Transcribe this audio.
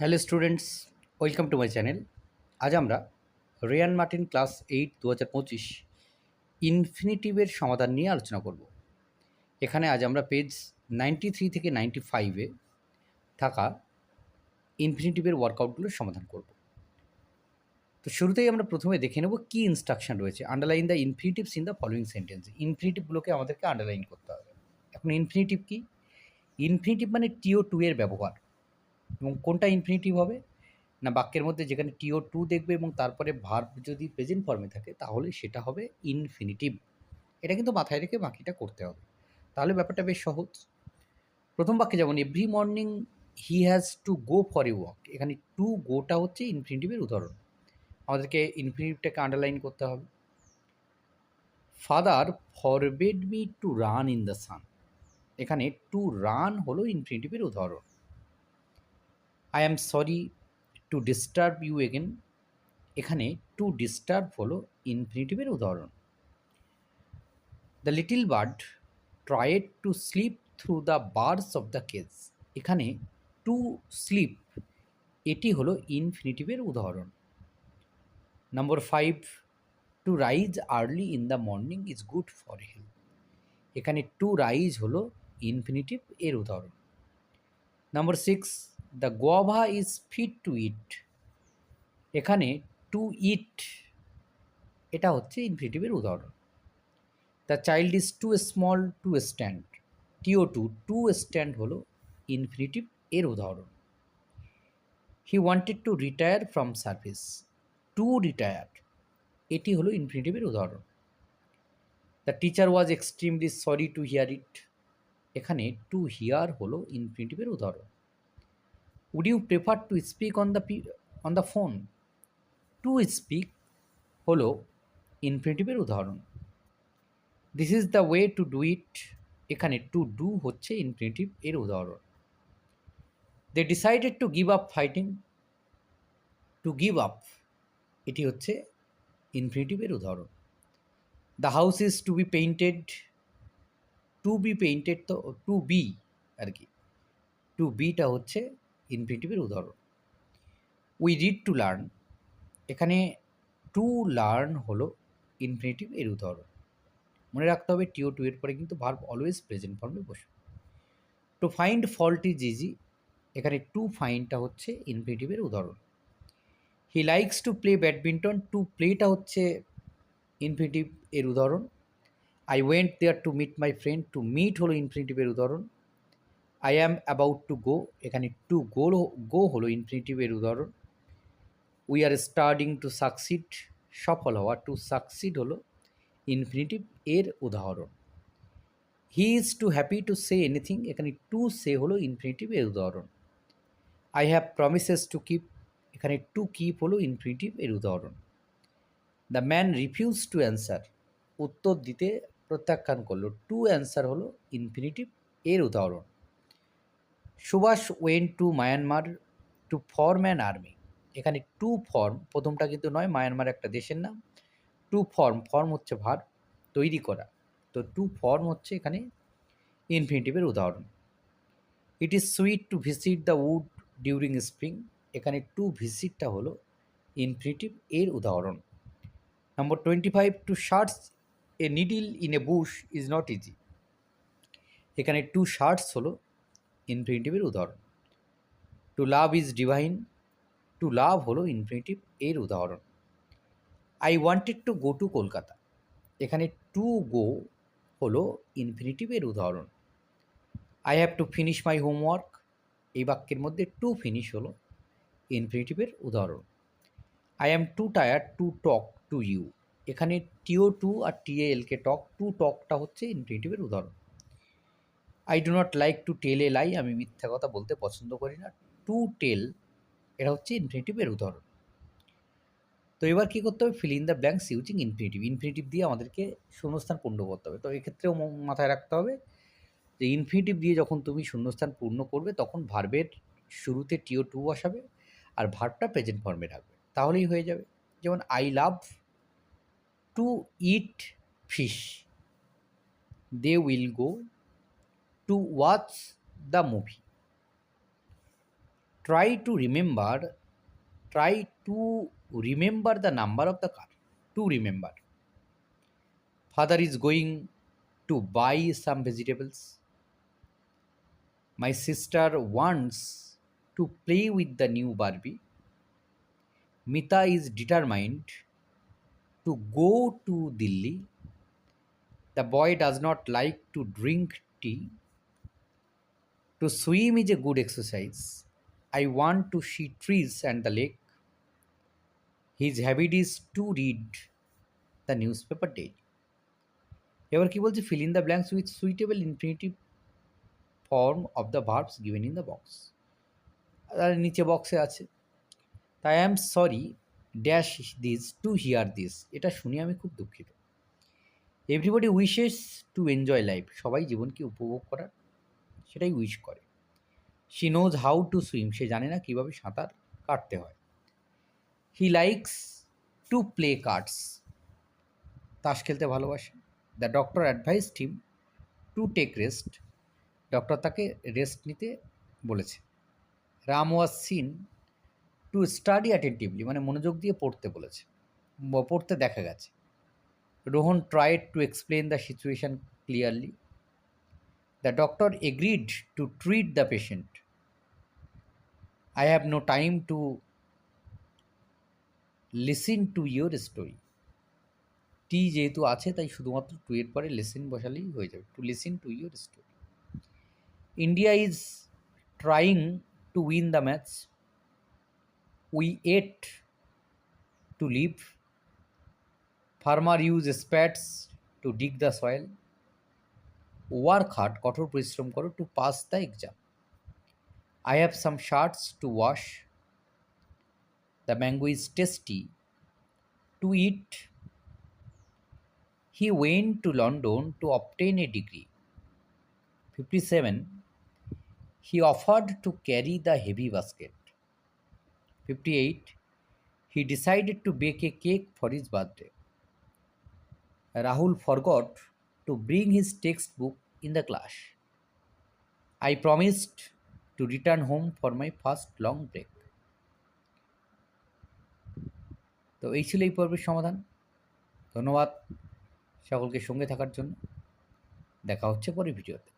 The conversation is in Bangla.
Hello students, welcome to my channel. আজ আমরা রিয়ান মার্টিন ক্লাস এইট দু হাজার পঁচিশ ইনফিনিটিভের সমাধান নিয়ে আলোচনা করব। এখানে আজ আমরা পেজ নাইনটি থ্রি থেকে নাইনটি ফাইভে থাকা ইনফিনিটিভের ওয়ার্কআউটগুলোর সমাধান করব। তো শুরুতেই আমরা প্রথমে দেখে নেব কী ইনস্ট্রাকশন রয়েছে। Underline the infinitives in the following sentence ইনফিনিটিভগুলোকে আমাদেরকে আন্ডারলাইন করতে হবে। এখন ইনফিনিটিভ কি? ইনফিনিটিভ মানে টিও টু এর ব্যবহার। এবং কোনটা ইনফিনিটিভ হবে? না, বাক্যের মধ্যে যেখানে টিও টু দেখবে এবং তারপরে ভার্ব যদি প্রেজেন্ট ফর্মে থাকে, তাহলে সেটা হবে ইনফিনিটিভ এটা কিন্তু মাথায় রেখে বাকিটা করতে হবে। তাহলে ব্যাপারটা বেশ সহজ। প্রথম বাক্যে যেমন every morning he has to go for a walk এখানে টু গোটা হচ্ছে ইনফিনিটিভের উদাহরণ। আমাদেরকে ইনফিনিটিভটাকে আন্ডারলাইন করতে হবে। Father forbade me to run in the sun এখানে টু রান হলো ইনফিনিটিভের উদাহরণ। I am sorry to disturb you again এখানে টু ডিস্টার্ব হলো ইনফিনিটিভের উদাহরণ। The little bird tried to slip through the bars of the cage এখানে টু স্লিপ এটি হলো ইনফিনিটিভের উদাহরণ। Number five to rise early in the morning is good for health এখানে টু রাইজ হলো ইনফিনিটিভ এর উদাহরণ। Number six the guava is fit to eat এখানে টু ইট এটা হচ্ছে ইনফিনিটিভের উদাহরণ। The child is too small to stand T O to to stand হলো ইনফিনিটিভ এর উদাহরণ। He wanted to retire from service to retire এটি হলো ইনফিনিটিভের উদাহরণ। The teacher was extremely sorry to hear it এখানে টু হিয়ার হলো ইনফিনিটিভের উদাহরণ। Would you prefer to speak on the on the phone to speak হলো ইনফিনিটিভের উদাহরণ। This is the way to do it এখানে টু ডু হচ্ছে ইনফিনিটিভ এর উদাহরণ। They decided to give up fighting to give up এটি হচ্ছে ইনফিনিটিভের উদাহরণ। The house is to be painted to be painted তো টু বি আর কি। টু বিটা হচ্ছে ইনফিনিটিভের উদাহরণ। উই রিড টু লার্ন এখানে টু লার্ন হলো ইনফিনিটিভ এর উদাহরণ। মনে রাখতে হবে টিও টু এর পরে কিন্তু ভার্ব অলওয়েজ প্রেজেন্ট ফর্মে বসে to find fault is easy এখানে টু ফাইন্ডটা হচ্ছে ইনফিনিটিভের উদাহরণ। He likes to play badminton to প্লেটা হচ্ছে ইনফিনিটিভ এর উদাহরণ। I went there to meet my friend to meet হলো ইনফিনিটিভের উদাহরণ। I am about to go এখানে টু গো গো হলো ইনফিনিটিভের উদাহরণ। We are starting to succeed সফল হওয়া। টু সাকসিড হলো ইনফিনিটিভ এর উদাহরণ। He is too happy to say anything এখানে টু সে হলো ইনফিনিটিভ এর উদাহরণ। I have promises to keep এখানে টু কিপ হলো ইনফিনিটিভ এর উদাহরণ। The man refuse to answer উত্তর দিতে প্রত্যাখ্যান করল। টু অ্যান্সার হলো ইনফিনিটিভ এর উদাহরণ। Subhash went to Myanmar to form an army এখানে টু ফর্ম প্রথমটা কিন্তু নয়, মায়ানমার একটা দেশের নাম। টু ফর্ম ফর্ম হচ্ছে ভার, তৈরি করা। তো টু ফর্ম হচ্ছে এখানে ইনফিনিটিভের উদাহরণ। It is sweet to visit the wood during spring এখানে টু ভিজিটটা হলো ইনফিনিটিভ এর উদাহরণ। Number twenty five to search a needle in a bush is not easy এখানে টু শার্টস হলো ইনফিনিটিভের উদাহরণ। To love is divine to love হলো ইনফিনিটিভ এর উদাহরণ। I wanted to go to Kolkata এখানে টু গো হলো ইনফিনিটিভের উদাহরণ। I have to finish my homework এই বাক্যের মধ্যে টু ফিনিশ হলো ইনফিনিটিভের উদাহরণ। I am too tired to talk to you এখানে T O too R T A L K talk to টকটা হচ্ছে ইনফিনিটিভের উদাহরণ। I do not like to tell a lie আমি মিথ্যা কথা বলতে পছন্দ করি না। টু টেল এটা হচ্ছে ইনফিনিটিভের উদাহরণ। তো এবার কী করতে হবে? Fill in the blanks using infinitive infinitive দিয়ে আমাদেরকে শূন্যস্থান পূর্ণ করতে হবে। তো এক্ষেত্রেও মাথায় রাখতে হবে যে ইনফিনিটিভ দিয়ে যখন তুমি শূন্যস্থান পূর্ণ করবে, তখন ভার্বের শুরুতে টিও টু বসাবে আর ভার্বটা প্রেজেন্ট ফর্মে রাখবে। তাহলেই হয়ে যাবে। যেমন I love to eat fish they will go to watch the movie try to remember try to remember the number of the car to remember father is going to buy some vegetables my sister wants to play with the new barbie mita is determined to go to delhi the boy does not like to drink tea to swim is a good exercise I want to see trees and the lake his habit is to read the newspaper day এবার কী বলছে? Fill in the blanks with suitable infinitive form of the verbs given in the box তাহলে নিচে বক্সে আছে। তাই I am sorry dash this to hear this এটা শুনে আমি খুব দুঃখিত। Everybody wishes to enjoy life সবাই জীবনকে উপভোগ করার সেটাই উইশ করে। She knows how to swim সে জানে না কীভাবে সাঁতার কাটতে হয়। He likes to play cards তাস খেলতে ভালোবাসে। The doctor advised him to take rest doctor তাকে রেস্ট নিতে বলেছে। Ram was seen to study attentively মানে মনোযোগ দিয়ে পড়তে বলেছে। পড়তে দেখা গেছে। Rohan tried to explain the situation clearly the doctor agreed to treat the patient I have no time to listen to your story টি যেহেতু আছে, তাই শুধুমাত্র টু এর পরে লিসেন বসালেই হয়ে যাবে। To listen to your story India is trying to win the match we eat to live farmer use spades to dig the soil work hard কঠোর পরিশ্রম করো to pass the exam I have some shirts to wash the mango is tasty to eat to London to obtain a degree fifty seven he offered to carry the heavy basket fifty eight he decided to bake a cake for his birthday Rahul forgot to bring his textbook in the class. I promised to return home for my first long break. তো এই ছিল এই পর্বের সমাধান ধন্যবাদ সকলকে সঙ্গে থাকার জন্য দেখা হচ্ছে পরে ভিডিওতে